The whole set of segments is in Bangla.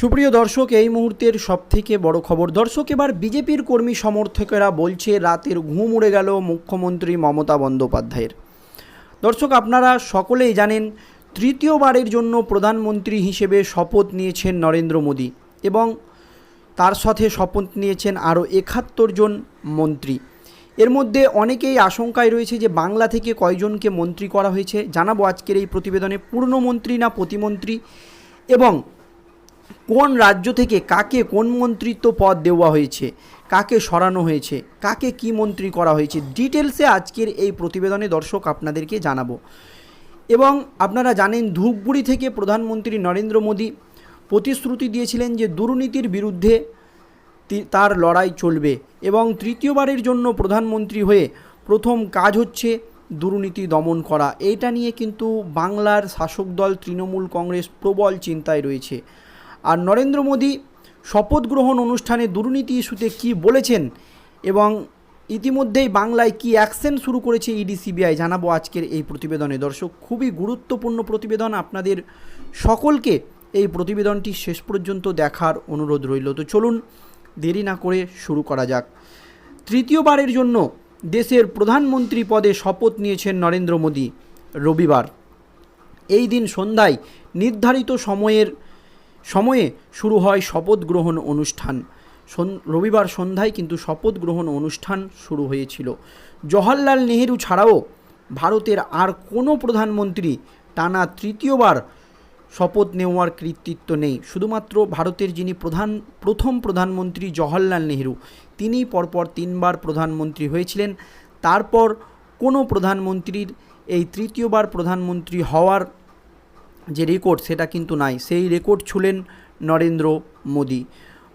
সুপ্রিয় দর্শক, এই মুহূর্তের সবথেকে বড় খবর, দর্শক, এবার বিজেপির কর্মী সমর্থকেরা বলছে, রাতের ঘুম উড়ে গেল মুখ্যমন্ত্রী মমতা বন্দ্যোপাধ্যায়ের। দর্শক, আপনারা সকলেই জানেন, তৃতীয়বারের জন্য প্রধানমন্ত্রী হিসেবে শপথ নিয়েছেন নরেন্দ্র মোদী এবং তার সাথে শপথ নিয়েছেন আরও একাত্তর জন মন্ত্রী। এর মধ্যে অনেকেই আশঙ্কায় রয়েছে যে, বাংলা থেকে কয়জনকে মন্ত্রী করা হয়েছে? জানাব আজকের এই প্রতিবেদনে, পূর্ণমন্ত্রী না প্রতিমন্ত্রী এবং কোন রাজ্য থেকে কাকে কোন মন্ত্রিত্ব পদ দেওয়া হয়েছে, কাকে সরানো হয়েছে, কাকে কি মন্ত্রী করা হয়েছে ডিটেলসে আজকের এই প্রতিবেদনে দর্শক আপনাদেরকে জানাব। এবং আপনারা জানেন ধূপগুড়ি থেকে প্রধানমন্ত্রী নরেন্দ্র মোদী প্রতিশ্রুতি দিয়েছিলেন যে দুর্নীতির বিরুদ্ধে তার লড়াই চলবে এবং তৃতীয়বারের জন্য প্রধানমন্ত্রী হয়ে প্রথম কাজ হচ্ছে দুর্নীতি দমন করা। এইটা নিয়ে কিন্তু বাংলার শাসক দল, তৃণমূল কংগ্রেস প্রবল চিন্তায় রয়েছে। আর নরেন্দ্র মোদী শপথ গ্রহণ অনুষ্ঠানে দুর্নীতি ইস্যুতে কি বলেছেন এবং ইতিমধ্যেই বাংলায় কি অ্যাকশন শুরু করেছে ইডি, সিবিআই জানাব আজকের এই প্রতিবেদনে। দর্শক, খুবই গুরুত্বপূর্ণ প্রতিবেদন। আপনাদের সকলকে এই প্রতিবেদনটি শেষ পর্যন্ত দেখার অনুরোধ রইল। তো চলুন, দেরি না করে শুরু করা যাক। তৃতীয়বারের জন্য দেশের প্রধানমন্ত্রী পদে শপথ নিয়েছেন নরেন্দ্র মোদী রবিবার। এই দিন সন্ধ্যায় নির্ধারিত সময়ের সময়ে শুরু হয় শপথ গ্রহণ অনুষ্ঠান। রবিবার সন্ধ্যায় কিন্তু শপথ গ্রহণ অনুষ্ঠান শুরু হয়েছিল। জওহরলাল নেহেরু ছাড়াও ভারতের আর কোনো প্রধানমন্ত্রী টানা তৃতীয়বার শপথ নেওয়ার কৃতিত্ব নেই। শুধুমাত্র ভারতের যিনি প্রধান, প্রথম প্রধানমন্ত্রী জওহরলাল নেহেরু তিনি পরপর তিনবার প্রধানমন্ত্রী হয়েছিলেন। তারপর কোনো প্রধানমন্ত্রীর এই তৃতীয়বার প্রধানমন্ত্রী হওয়ার যে রেকর্ড সেটা কিন্তু নাই। সেই রেকর্ড ছুলেন নরেন্দ্র মোদি।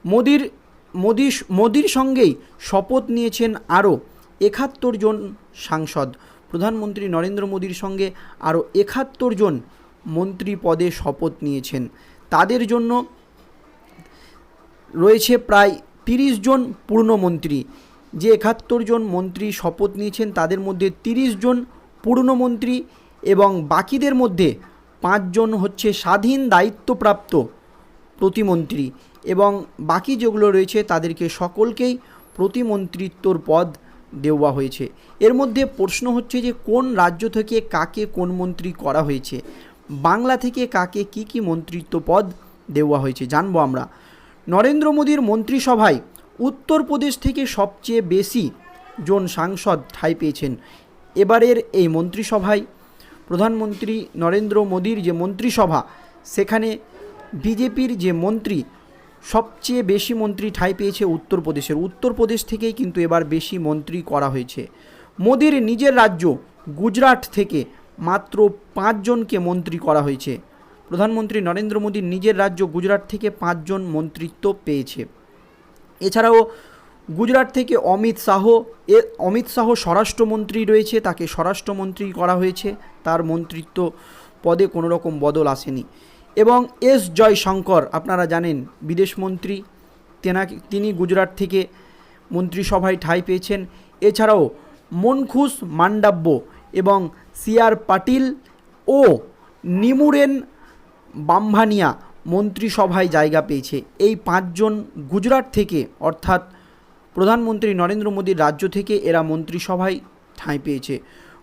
মোদির মোদি মোদির সঙ্গেই শপথ নিয়েছেন আরও একাত্তর জন সাংসদ। প্রধানমন্ত্রী নরেন্দ্র মোদির সঙ্গে আরও একাত্তর জন মন্ত্রী পদে শপথ নিয়েছেন। তাদের জন্য রয়েছে প্রায় তিরিশ জন পূর্ণমন্ত্রী যে একাত্তর জন মন্ত্রী শপথ নিয়েছেন, তাদের মধ্যে তিরিশ জন পূর্ণমন্ত্রী এবং বাকিদের মধ্যে পাঁচজন হচ্ছে স্বাধীন দায়িত্বপ্রাপ্ত প্রতিমন্ত্রী এবং বাকি যেগুলো রয়েছে তাদেরকে সকলকেই প্রতিমন্ত্রিত্বর পদ দেওয়া হয়েছে। এর মধ্যে প্রশ্ন হচ্ছে যে কোন রাজ্য থেকে কাকে কোন মন্ত্রী করা হয়েছে? বাংলা থেকে কাকে কি কি মন্ত্রিত্ব পদ দেওয়া হয়েছে জানব আমরা। নরেন্দ্র মোদীর মন্ত্রিসভায় উত্তরপ্রদেশ থেকে সবচেয়ে বেশি জন সাংসদ ঠাঁই পেয়েছেন। এবারের এই মন্ত্রিসভায় প্রধানমন্ত্রী নরেন্দ্র মোদীর যে মন্ত্রিসভা, সেখানে বিজেপির যে মন্ত্রী, সবচেয়ে বেশি মন্ত্রী ঠাঁই পেয়েছে উত্তরপ্রদেশের। উত্তরপ্রদেশ থেকেই কিন্তু এবার বেশি মন্ত্রী করা হয়েছে। মোদীর নিজের রাজ্য, গুজরাট থেকে মাত্র পাঁচজনকে মন্ত্রী করা হয়েছে। প্রধানমন্ত্রী নরেন্দ্র মোদীর নিজের রাজ্য, গুজরাট থেকে পাঁচজন মন্ত্রিত্ব পেয়েছে। এছাড়াও গুজরাট থেকে অমিত শাহ এ, অমিত শাহ স্বরাষ্ট্রমন্ত্রী রয়েছে, তাকে স্বরাষ্ট্রমন্ত্রী করা হয়েছে, তার মন্ত্রিত্ব পদে কোনো রকম বদল আসেনি। এবং এস জয়শঙ্কর, আপনারা জানেন বিদেশমন্ত্রী তেনাকে, তিনি গুজরাট থেকে মন্ত্রিসভায় ঠাঁই পেয়েছেন। এছাড়াও মনখুশ মান্ডাব্য এবং সিআর পাটিল ও নিমুরেন বাম্ভানিয়া মন্ত্রিসভায় জায়গা পেয়েছে। এই পাঁচজন গুজরাট থেকে, অর্থাৎ প্রধানমন্ত্রী নরেন্দ্র মোদীর রাজ্য থেকে এরা মন্ত্রিসভায় ঠাঁই পেয়েছে।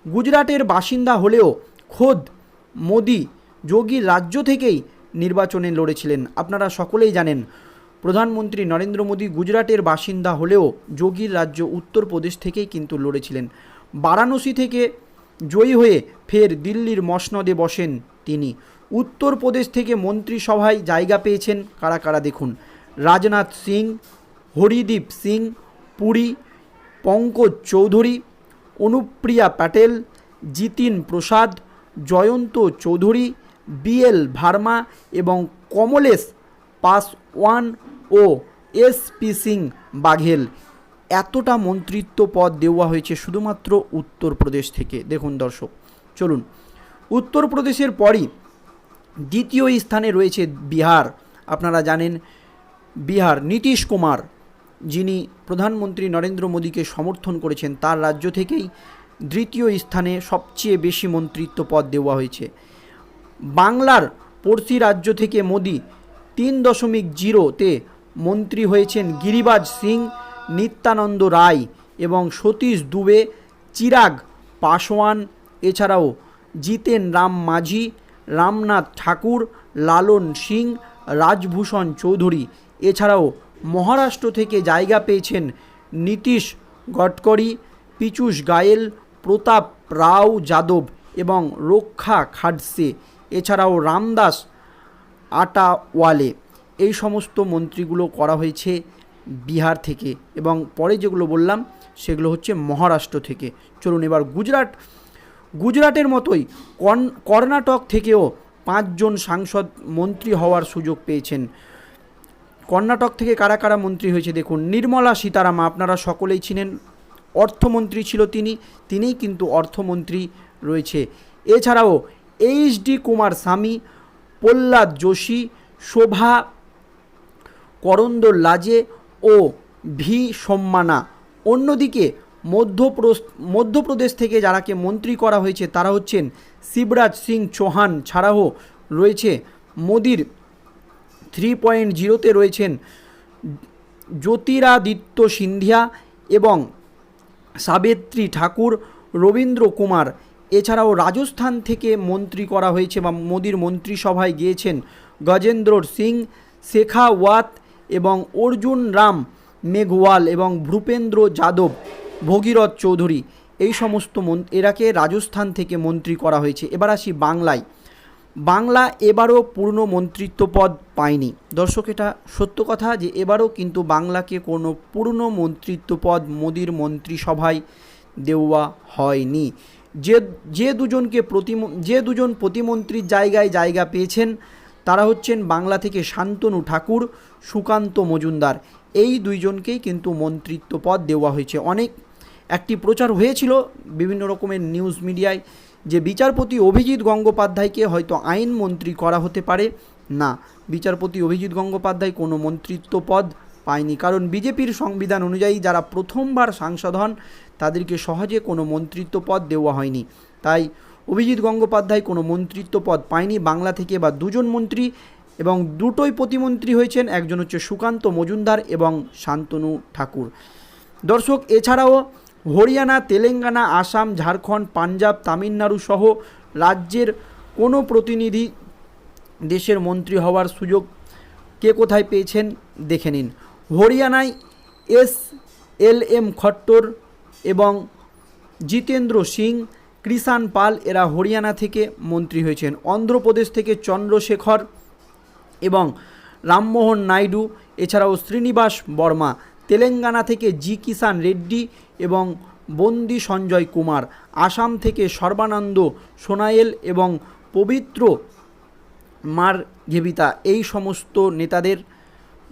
গুজরাটের বাসিন্দা হলেও খোদ মোদি যোগী রাজ্য থেকেই নির্বাচনে লড়েছিলেন। আপনারা সকলেই জানেন, প্রধানমন্ত্রী নরেন্দ্র মোদী গুজরাটের বাসিন্দা হলেও যোগীর রাজ্য উত্তরপ্রদেশ থেকেই কিন্তু লড়েছিলেন। বারাণসী থেকে জয়ী হয়ে ফের দিল্লির মসনদে বসেন তিনি। উত্তরপ্রদেশ থেকে মন্ত্রিসভায় জায়গা পেয়েছেন কারা কারা দেখুন। রাজনাথ সিং, হরিদীপ সিং পুরী, পঙ্কজ চৌধুরী, অনুপ্রিয়া প্যাটেল, জিতিন প্রসাদ, জয়ন্ত চৌধুরী, বিএল ভার্মা এবং কমলেশ পাসওয়ান ও এস পি সিং বাঘেল। এতটা মন্ত্রিত্ব পদ দেওয়া হয়েছে শুধুমাত্র উত্তরপ্রদেশ থেকে। দেখুন দর্শক, চলুন। উত্তরপ্রদেশের পরই দ্বিতীয় স্থানে রয়েছে বিহার। আপনারা জানেন, বিহার নীতিশ কুমার যিনি প্রধানমন্ত্রী নরেন্দ্র মোদীকে সমর্থন করেছেন, তার রাজ্য থেকেই দ্বিতীয় স্থানে সবচেয়ে বেশি মন্ত্রিত্ব পদ দেওয়া হয়েছে। বাংলার পড়শি রাজ্য থেকে মোদি তিন দশমিক জিরোতে মন্ত্রী হয়েছেন গিরিবাজ সিং, নিত্যানন্দ রায় এবং সতীশ দুবে, চিরাগ পাসওয়ান এছাড়াও জিতেন রাম মাঝি, রামনাথ ঠাকুর, লালন সিং, রাজভূষণ চৌধুরী, এছাড়াও মহারাষ্ট্র থেকে জায়গা পেয়েছেন নীতিশ গডকরি পীযূষ গায়েল, প্রতাপ রাও যাদব এবং রক্ষা খাডসে, এছাড়াও রামদাস আটাওয়ালে। এই সমস্ত মন্ত্রীগুলো করা হয়েছে বিহার থেকে এবং পরে যেগুলো বললাম, সেগুলো হচ্ছে মহারাষ্ট্র থেকে। চলুন এবার গুজরাট। গুজরাটের মতোই কর্ণাটক থেকেও পাঁচজন সাংসদ মন্ত্রী হওয়ার সুযোগ পেয়েছেন। কর্ণাটক থেকে কারা কারা মন্ত্রী হয়েছে দেখুন, নির্মলা সীতারামা আপনারা সকলেই ছিলেন অর্থমন্ত্রী ছিল তিনি, তিনিই কিন্তু অর্থমন্ত্রী রয়েছে। এছাড়াও এইচ ডি কুমার স্বামী, প্রহ্লাদ যোশী, শোভা করন্দর লাজে ও ভি সম্মানা। অন্যদিকে মধ্যপ্রস, মধ্যপ্রদেশ থেকে যারাকে মন্ত্রী করা হয়েছে তারা হচ্ছেন শিবরাজ সিং চৌহান, ছাড়াও রয়েছে মোদির থ্রি পয়েন্ট জিরোতে রয়েছেন জ্যোতিরাদিত্য সিন্ধিয়া এবং সাবেত্রী ঠাকুর, রবীন্দ্র কুমার। এছাড়াও রাজস্থান থেকে মন্ত্রী করা হয়েছে বা মোদির মন্ত্রিসভায় গিয়েছেন গজেন্দ্র সিং শেখাওয়াত এবং অর্জুন রাম মেঘওয়াল এবং ভূপেন্দ্র যাদব, ভগীরথ চৌধুরী। এই সমস্ত মন এরাকে রাজস্থান থেকে মন্ত্রী করা হয়েছে। এবার আসি বাংলায়। বাংলা এবারও পূর্ণ মন্ত্রিত্ব পদ পায়নি। দর্শক, এটা সত্য কথা যে এবারও কিন্তু বাংলাকে কোনো পূর্ণ মন্ত্রিত্ব পদ মোদির মন্ত্রিসভায় দেওয়া হয়নি। যে যে দুজনকে প্রতি যে দুজন প্রতিমন্ত্রীর জায়গায় জায়গা পেয়েছেন, তারা হচ্ছেন বাংলা থেকে শান্তনু ঠাকুর, সুকান্ত মজুমদার। এই দুইজনকেই কিন্তু মন্ত্রিত্ব পদ দেওয়া হয়েছে। অনেক, একটি প্রচার হয়েছিল বিভিন্ন রকমের নিউজ মিডিয়ায় যে বিচারপতি অভিজিৎ গঙ্গোপাধ্যায়কে হয়তো আইনমন্ত্রী করা হতে পারে। না, বিচারপতি অভিজিৎ গঙ্গোপাধ্যায় কোনো মন্ত্রিত্ব পদ পায়নি। কারণ বিজেপির সংবিধান অনুযায়ী যারা প্রথমবার সাংসদ হন, তাদেরকে সহজে কোনো মন্ত্রিত্ব পদ দেওয়া হয়নি। তাই অভিজিৎ গঙ্গোপাধ্যায় কোনো মন্ত্রিত্ব পদ পায়নি বাংলা থেকে বা দুজন মন্ত্রী এবং দুটোই প্রতিমন্ত্রী হয়েছেন, একজন হচ্ছে সুকান্ত মজুমদার এবং শান্তনু ঠাকুর। দর্শক, এছাড়াও হরিয়ানা, তেলেঙ্গানা, আসাম, ঝাড়খণ্ড, পাঞ্জাব, তামিলনাড়ু সহ রাজ্যের কোনো প্রতিনিধি দেশের মন্ত্রী হওয়ার সুযোগ কে কোথায় পেয়েছেন দেখে নিন। হরিয়ানায় এস এল এম খট্টর এবং জিতেন্দ্র সিং, কৃষাণ পাল এরা হরিয়ানা থেকে মন্ত্রী হয়েছেন। অন্ধ্রপ্রদেশ থেকে চন্দ্রশেখর এবং রামমোহন নাইডু, এছাড়াও শ্রীনিবাস বর্মা। তেলেঙ্গানা থেকে জি কিষান রেড্ডি এবং বন্দি সঞ্জয় কুমার, আসাম থেকে সর্বানন্দ সোনায়েল এবং পবিত্র মার ঘেবিতা, এই সমস্ত নেতাদের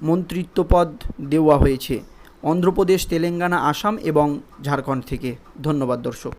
মন্ত্রিত্ব পদ দেওয়া হয়েছে। অন্ধ্রপ্রদেশ, তেলেঙ্গানা, আসাম এবং ঝাড়খণ্ড থেকে। ধন্যবাদ দর্শক।